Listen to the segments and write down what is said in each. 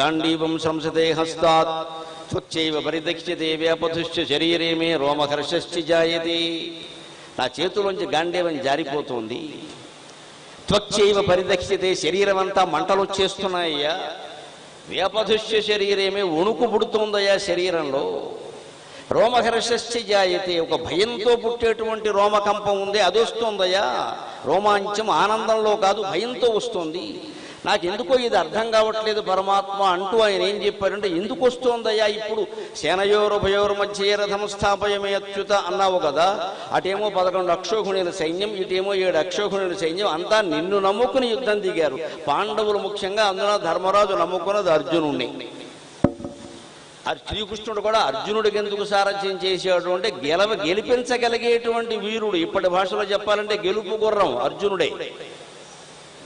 దాండీవం సంసతే హస్తాత్. త్వచ్చైవ పరిదక్ష్యతే వ్యాపతుశ్చ శరీరే మే రోమహర్షశ్చి జాయతి. నా చేతులోంచి గాండీవం జారిపోతుంది. త్వచ్చైవ పరిదక్ష్యతే శరీరం అంతా మంటలు వచ్చేస్తున్నాయ్యా. వ్యాపధుష్య శరీరమే వణుకు పుడుతుందయ్యా శరీరంలో. రోమహర్షశ్చి జాయతే ఒక భయంతో పుట్టేటువంటి రోమకంపం ఉంది అది వస్తుందయ్యా. రోమాంచం ఆనందంలో కాదు భయంతో వస్తుంది. నాకు ఎందుకో ఇది అర్థం కావట్లేదు పరమాత్మ అంటూ ఆయన ఏం చెప్పారంటే ఎందుకు వస్తోందయ్యా ఇప్పుడు? సేనయోరుభయోరు మధ్య రథం స్థాపయమే అత్యుత అన్నావు కదా. అటేమో పదకొండు అక్షోహుణుల సైన్యం ఇటేమో ఏడు అక్షోహుణుల సైన్యం అంతా నిన్ను నమ్ముకుని యుద్ధం దిగారు. పాండవులు ముఖ్యంగా అందులో ధర్మరాజు నమ్ముకున్నది అర్జునుణ్ణి. శ్రీకృష్ణుడు కూడా అర్జునుడికి ఎందుకు సారథ్యం చేసేవాడు అంటే గెలవ గెలిపించగలిగేటువంటి వీరుడు. ఇప్పటి భాషలో చెప్పాలంటే గెలుపు గుర్రం అర్జునుడే.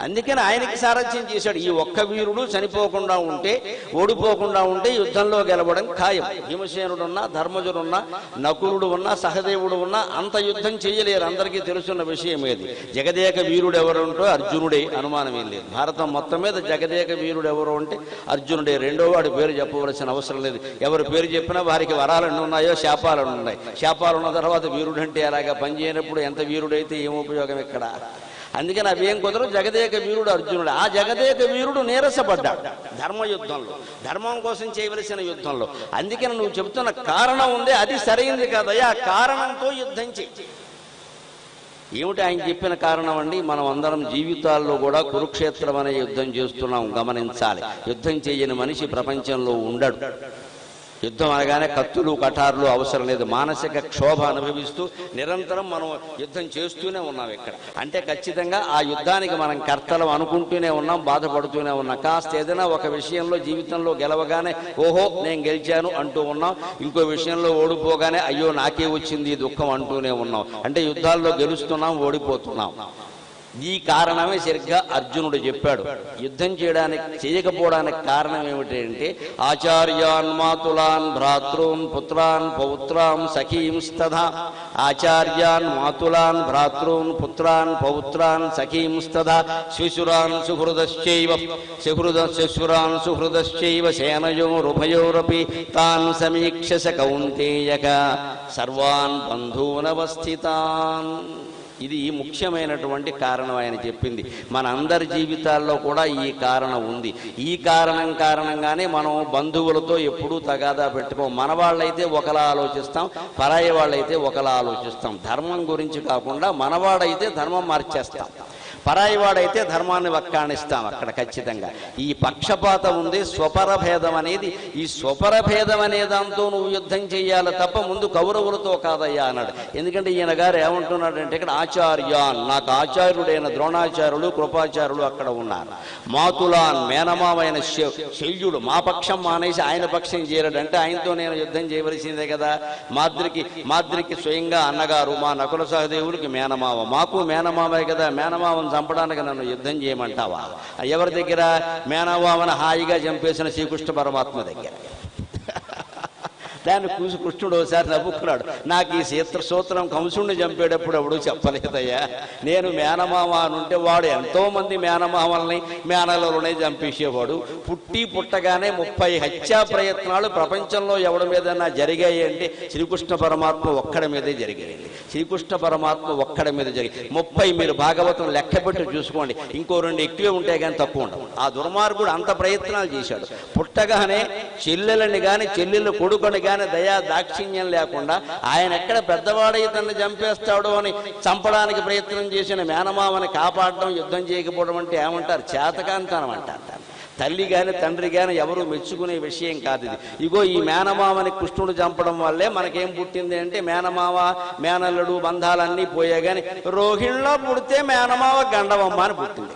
అందుకని ఆయనకి సారథ్యం చేశాడు. ఈ ఒక్క వీరుడు చనిపోకుండా ఉంటే ఓడిపోకుండా ఉంటే యుద్ధంలో గెలవడం ఖాయం. భీమసేనుడున్నా ధర్మజుడున్నా నకులుడు ఉన్నా సహదేవుడు ఉన్నా అంత యుద్ధం చేయలేరు. అందరికీ తెలుసున్న విషయం ఏది? జగదేక వీరుడు ఎవరు ఉంటో అర్జునుడే అనుమానం ఏం లేదు. భారతం మొత్తం మీద జగదేక వీరుడు ఎవరు అంటే అర్జునుడే. రెండో వాడి పేరు చెప్పవలసిన అవసరం లేదు. ఎవరి పేరు చెప్పినా వారికి వరాలన్నీ ఉన్నాయో శాపాలన్నీ ఉన్నాయి. శాపాలు ఉన్న తర్వాత వీరుడు అంటే అలాగా పనిచేయనప్పుడు ఎంత వీరుడైతే ఏం ఉపయోగం ఇక్కడ? అందుకని అవేం కుదరదు? జగదేక వీరుడు అర్జునుడు. ఆ జగదేక వీరుడు నీరసపడ్డాడు ధర్మయుద్ధంలో. ధర్మం కోసం చేయవలసిన యుద్ధంలో. అందుకని నువ్వు చెబుతున్న కారణం ఉంది అది సరైంది కాదయ్యా. ఆ కారణంతో యుద్ధం చేయి. ఏమిటి ఆయన చెప్పిన కారణం అండి? మనం అందరం జీవితాల్లో కూడా కురుక్షేత్రం అనే యుద్ధం చేస్తున్నాం. గమనించాలి. యుద్ధం చేయని మనిషి ప్రపంచంలో ఉండడు. యుద్ధం అనగానే కత్తులు కఠారులు అవసరం లేదు. మానసిక క్షోభ అనుభవిస్తూ నిరంతరం మనం యుద్ధం చేస్తూనే ఉన్నాం ఇక్కడ. అంటే ఖచ్చితంగా ఆ యుద్ధానికి మనం కర్తలం అనుకుంటూనే ఉన్నాం బాధపడుతూనే ఉన్నాం. కాస్త ఏదైనా ఒక విషయంలో జీవితంలో గెలవగానే ఓహో నేను గెలిచాను అంటూ ఉన్నాం. ఇంకో విషయంలో ఓడిపోగానే అయ్యో నాకే వచ్చింది దుఃఖం అంటూనే ఉన్నాం. అంటే యుద్ధాల్లో గెలుస్తున్నాం ఓడిపోతున్నాం. ఈ కారణమే సరిగ్గా అర్జునుడు చెప్పాడు. యుద్ధం చేయడానికి చేయకపోవడానికి కారణం ఏమిటంటే ఆచార్యాన్ మాతులాన్ భ్రాతృన్ పుత్రాన్ పౌత్రాం సఖీంస్తథా ఆచార్యాన్ మాతులాన్ భ్రాతృన్ పుత్రాన్ పౌత్రాన్ సఖీంస్తథా శిశురాన్ సుహృదశ్చైవ సుహృద శిశురాన్ సుహృదశ్చైవ సేనయోరుభయోరపి తాన్ సమీక్షస కౌంతేయక. సర్వాన్ బంధూనవస్థితాన్ ఇది ముఖ్యమైనటువంటి కారణం ఆయన చెప్పింది. మన అందరి జీవితాల్లో కూడా ఈ కారణం ఉంది. ఈ కారణం కారణంగానే మనం బంధువులతో ఎప్పుడూ తగాదా పెట్టుకోం. మన వాళ్ళైతే ఒకలా ఆలోచిస్తాం పరాయి వాళ్ళైతే ఒకలా ఆలోచిస్తాం. ధర్మం గురించి కాకుండా మనవాడైతే ధర్మం మార్చేస్తాం. పరాయి వాడైతే ధర్మాన్ని వక్కాణిస్తాం అక్కడ ఖచ్చితంగా. ఈ పక్షపాతం ఉంది స్వపర భేదం అనేది ఈ స్వపర భేదం అనే దాంతో నువ్వు యుద్ధం చేయాలి తప్ప ముందు కౌరవులతో కాదయ్యా అన్నాడు. ఎందుకంటే ఈయన గారు ఏమంటున్నాడంటే ఇక్కడ ఆచార్యాన్ నాకు ఆచార్యుడైన ద్రోణాచార్యులు కృపాచార్యులు అక్కడ ఉన్నారు. మాతులాన్ మేనమామైన శల్యుడు మా పక్షం మానేసి ఆయన పక్షం చేరడు అంటే ఆయనతో నేను యుద్ధం చేయవలసిందే కదా. మాద్రికి మాద్రికి స్వయంగా అన్నగారు మా నకుల సహదేవుడికి మేనమావ. మాకు మేనమావే కదా మేనమావం చంపడానికి నన్ను యుద్ధం చేయమంటావా? ఎవరి దగ్గర? మేనవామను హాయిగా చంపేసిన శ్రీకృష్ణ పరమాత్మ దగ్గర. దాన్ని కూసి కృష్ణుడు ఒకసారి నవ్వుకున్నాడు. నాకు ఈ సీత్ర సూత్రం కంసుడిని చంపేటప్పుడు ఎవడు చెప్పలేదయ్యా. నేను మేనమామ అని ఉంటే వాడు ఎంతోమంది మేనమామల్ని మేనలలోనే చంపేసేవాడు. పుట్టి పుట్టగానే ముప్పై హత్యా ప్రయత్నాలు ప్రపంచంలో ఎవడి మీదన్నా జరిగాయి అంటే శ్రీకృష్ణ పరమాత్మ ఒక్కడి మీదే జరిగాయండి. శ్రీకృష్ణ పరమాత్మ ఒక్కడి మీద జరిగి ముప్పై మీరు భాగవతం లెక్కపెట్టి చూసుకోండి. ఇంకో రెండు ఎక్కువే ఉంటాయి కానీ తక్కువ ఉండవు. ఆ దుర్మార్గుడు అంత ప్రయత్నాలు చేశాడు. పుట్టగానే చెల్లెలని కానీ చెల్లెలు కొడుకుని కానీ దయా దాక్షిణ్యం లేకుండా ఆయన ఎక్కడ పెద్దవాడై తనని చంపేస్తాడు అని చంపడానికి ప్రయత్నం చేసిన మేనమామని కాపాడడం యుద్ధం చేయకపోవడం అంటే ఏమంటారు? చేతకాంతనం అంటారు తల్లి కానీ తండ్రి కానీ ఎవరు మెచ్చుకునే విషయం కాదు ఇది. ఇగో ఈ మేనమామని కృష్ణుడు చంపడం వల్లే మనకేం పుట్టింది అంటే మేనమావ మేనల్లుడు బంధాలన్నీ పోయా కానీ రోహిణిలో పుడితే మేనమావ గండవమ్మ అని పుట్టింది.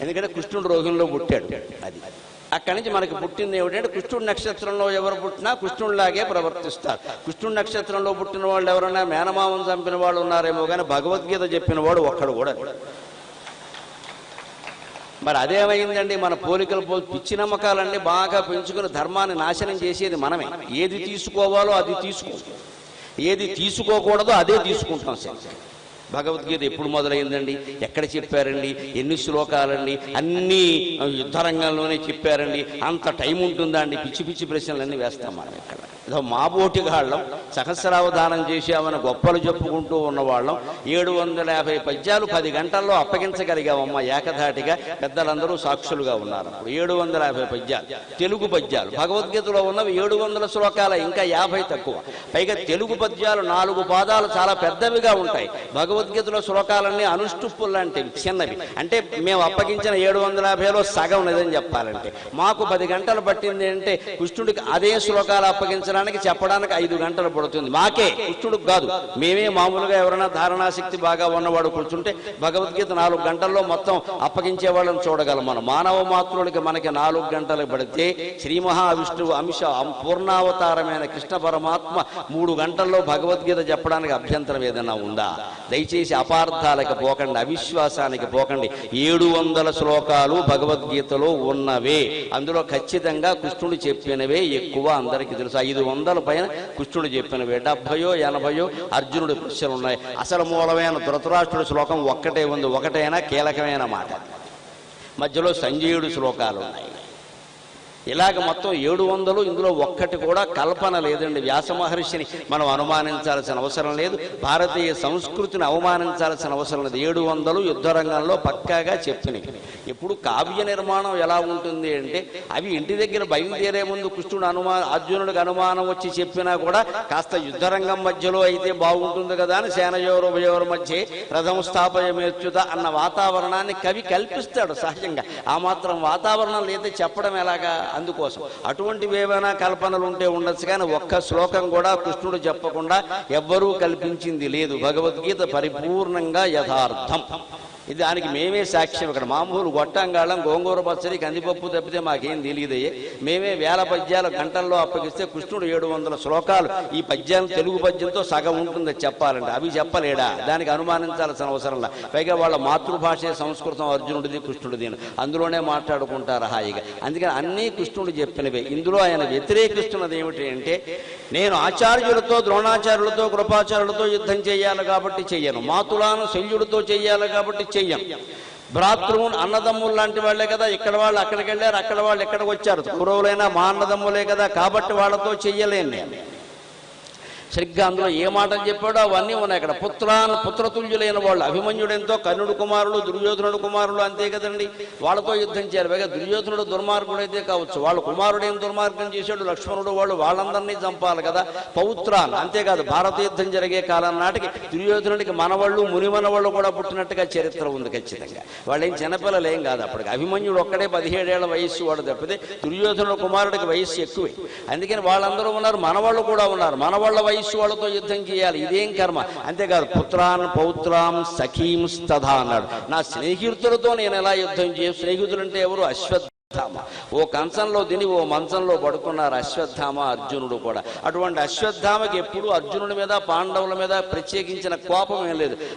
ఎందుకంటే కృష్ణుడు రోగంలో పుట్టాడు. అది. అక్కడి నుంచి మనకి పుట్టింది ఏమిటంటే కృష్ణుడి నక్షత్రంలో ఎవరు పుట్టినా కృష్ణుడిలాగే ప్రవర్తిస్తారు. కృష్ణుడి నక్షత్రంలో పుట్టిన వాళ్ళు ఎవరైనా మేనమామం చంపిన వాళ్ళు ఉన్నారేమో కానీ భగవద్గీత చెప్పిన వాడు ఒక్కడు కూడా మరి అదేమైందండి? మన పోలికలు పో పిచ్చి నమ్మకాలన్నీ బాగా పెంచుకుని ధర్మాన్ని నాశనం చేసేది మనమే. ఏది తీసుకోవాలో అది తీసుకో. ఏది తీసుకోకూడదో అదే తీసుకుంటాం సార్. భగవద్గీత ఎప్పుడు మొదలైందండి? ఎక్కడ చెప్పారండి? ఎన్ని శ్లోకాలండి? అన్ని యుద్ధరంగంలోనే చెప్పారండి. అంత టైం ఉంటుందా అండి? పిచ్చి పిచ్చి ప్రశ్నలన్నీ వేస్తాం మనం ఇక్కడ. ఏదో మాబోటిగాళ్ళం సహస్రావధానం చేశామని గొప్పలు చెప్పుకుంటూ ఉన్నవాళ్ళం. ఏడు వందల యాభై పద్యాలు పది గంటల్లో అప్పగించగలిగామమ్మ ఏకధాటిగా. పెద్దలందరూ సాక్షులుగా ఉన్నారు అప్పుడు. ఏడు వందల యాభై పద్యాలు. తెలుగు పద్యాలు. భగవద్గీతలో ఉన్నవి ఏడు వందల శ్లోకాల ఇంకా యాభై తక్కువ. పైగా తెలుగు పద్యాలు నాలుగు పాదాలు చాలా పెద్దవిగా ఉంటాయి. భగవద్గీతలో శ్లోకాలన్నీ అనుష్టుప్పులు లాంటివి చిన్నవి. అంటే మేము అప్పగించిన ఏడు వందల యాభైలో సగం లేదని చెప్పాలంటే. మాకు పది గంటలు పట్టింది అంటే కృష్ణుడికి అదే శ్లోకాలు అప్పగించడానికి చెప్పడానికి ఐదు గంటలు పడుతుంది మాకే కృష్ణుడికి కాదు. మేమే మామూలుగా ఎవరైనా ధారణాశక్తి బాగా ఉన్నవాడు కూర్చుంటే భగవద్గీత నాలుగు గంటల్లో మొత్తం అప్పగించే వాళ్ళని చూడగలం మనం. మానవ మాతృడికి మనకి నాలుగు గంటలు పడితే శ్రీ మహావిష్ణువు అంశ పూర్ణావతారమైన కృష్ణ పరమాత్మ మూడు గంటల్లో భగవద్గీత చెప్పడానికి అభ్యంతరం ఏదైనా ఉందా? దయచేసి అపార్థాలకు పోకండి అవిశ్వాసానికి పోకండి. ఏడు వందల శ్లోకాలు భగవద్గీతలో ఉన్నవే. అందులో ఖచ్చితంగా కృష్ణుడు చెప్పినవే ఎక్కువ అందరికీ తెలుసు. ఐదు వందల పైన కృష్ణుడు చెప్పినవి డెబ్భయో ఎనభయో అర్జునుడి ప్రశ్నలు ఉన్నాయి. అసలు మూలమైన ధృతరాష్ట్రుడి శ్లోకం ఒక్కటే ఉంది. ఒకటైనా కీలకమైన మాట? మధ్యలో సంజయుడి శ్లోకాలు ఉన్నాయి. ఇలాగ మొత్తం ఏడు వందలు ఇందులో ఒక్కటి కూడా కల్పన లేదండి. వ్యాస మహర్షిని మనం అనుమానించాల్సిన అవసరం లేదు. భారతీయ సంస్కృతిని అవమానించాల్సిన అవసరం లేదు. ఏడు వందలు యుద్ధరంగంలో పక్కాగా చెప్తున్నాయి ఇప్పుడు కావ్య నిర్మాణం ఎలా ఉంటుంది అంటే అవి ఇంటి దగ్గర బయలుదేరే ముందు కృష్ణుడు అనుమా అర్జునుడికి అనుమానం వచ్చి చెప్పినా కూడా కాస్త యుద్ధరంగం మధ్యలో అయితే బాగుంటుంది కదా అని సేనయోరు ఉభయోరు మధ్య రథం స్థాపయమేర్చుత అన్న వాతావరణాన్ని కవి కల్పిస్తాడు సహజంగా. ఆ మాత్రం వాతావరణం లేదా చెప్పడం ఎలాగా? అందుకోసం. అటువంటివి ఏమైనా కల్పనలు ఉంటే ఉండొచ్చు కానీ ఒక్క శ్లోకం కూడా కృష్ణుడు చెప్పకుండా ఎవ్వరూ కల్పించింది లేదు. భగవద్గీత పరిపూర్ణంగా యథార్థం. ఇది దానికి మేమే సాక్ష్యం. ఇక్కడ మామూలు గొట్టంగాళం గోంగూర పచ్చడి కందిపప్పు తప్పితే మాకేం తెలియదయ్యే. మేమే వేల పద్యాలు గంటల్లో అప్పగిస్తే కృష్ణుడు ఏడు వందల శ్లోకాలు. ఈ పద్యాలు తెలుగు పద్యంతో సగం ఉంటుంది చెప్పాలంటే అవి చెప్పలేడా? దానికి అనుమానించాల్సిన అవసరంలా పైగా వాళ్ళ మాతృభాషే సంస్కృతం అర్జునుడిది కృష్ణుడిది అందులోనే మాట్లాడుకుంటారు హాయిగా. అందుకని అన్నీ కృష్ణుడు చెప్పినవే. ఇందులో ఆయన వ్యతిరేకిస్తున్నది ఏమిటి అంటే నేను ఆచార్యులతో ద్రోణాచార్యులతో కృపాచార్యులతో యుద్ధం చేయాలి కాబట్టి చెయ్యను. మాతులాను శల్యుడితో చెయ్యాలి కాబట్టి చెయ్యను. భ్రాతృవున్ అన్నదమ్ములు లాంటి వాళ్ళే కదా. ఇక్కడ వాళ్ళు అక్కడికి వెళ్ళారు అక్కడ వాళ్ళు ఎక్కడికి వచ్చారు? కౌరవులైనా మా అన్నదమ్ములే కదా. కాబట్టి వాళ్ళతో చెయ్యలేను నేను. సరిగ్గా అందులో ఏ మాటలు చెప్పాడో అవన్నీ ఉన్నాయి అక్కడ. పుత్రాన్ పుత్రతుల్యులైన వాళ్ళు అభిమన్యుడెంతో కర్ణుడు కుమారుడు దుర్యోధనుడు కుమారుడు అంతే కదండి. వాళ్ళతో యుద్ధం చేయాలి. పైగా దుర్యోధనుడు దుర్మార్గుడు అయితే కావచ్చు. వాళ్ళ కుమారుడు దుర్మార్గం చేశాడు? లక్ష్మణుడు వాళ్ళు వాళ్ళందరినీ చంపాలి కదా. పౌత్రాన్ అంతేకాదు భారత యుద్ధం జరిగే కాలం నాటికి దుర్యోధనుడికి మనవాళ్ళు మునిమనవాళ్ళు కూడా పుట్టినట్టుగా చరిత్ర ఉంది ఖచ్చితంగా. వాళ్ళేం చిన్నపిల్లలు ఏం కాదు అప్పటికి. అభిమన్యుడు ఒక్కడే పదిహేడేళ్ళ వయస్సు వాడు తప్పితే దుర్యోధనుడు కుమారుడికి వయస్సు ఎక్కువే. అందుకని వాళ్ళందరూ ఉన్నారు మనవాళ్ళు కూడా ఉన్నారు. మనవాళ్ళ వయస్సు వాళ్ళతో యుద్ధం చేయాలి. ఇదేం కర్మ? అంతేకాదు పుత్రాన్ పౌత్రాం సఖీం స్తథా అన్నాడు నా స్నేహితులతో నేను ఎలా యుద్ధం చేయ? స్నేహితులు అంటే ఎవరు? అశ్వత్థామ. ఓ కంచంలో దిని ఓ మంచంలో పడుకున్నారు అశ్వత్థామ అర్జునుడు కూడా. అటువంటి అశ్వత్థామకి ఎప్పుడు అర్జునుడి మీద పాండవుల మీద ప్రత్యేకించిన కోపం ఏం లేదు.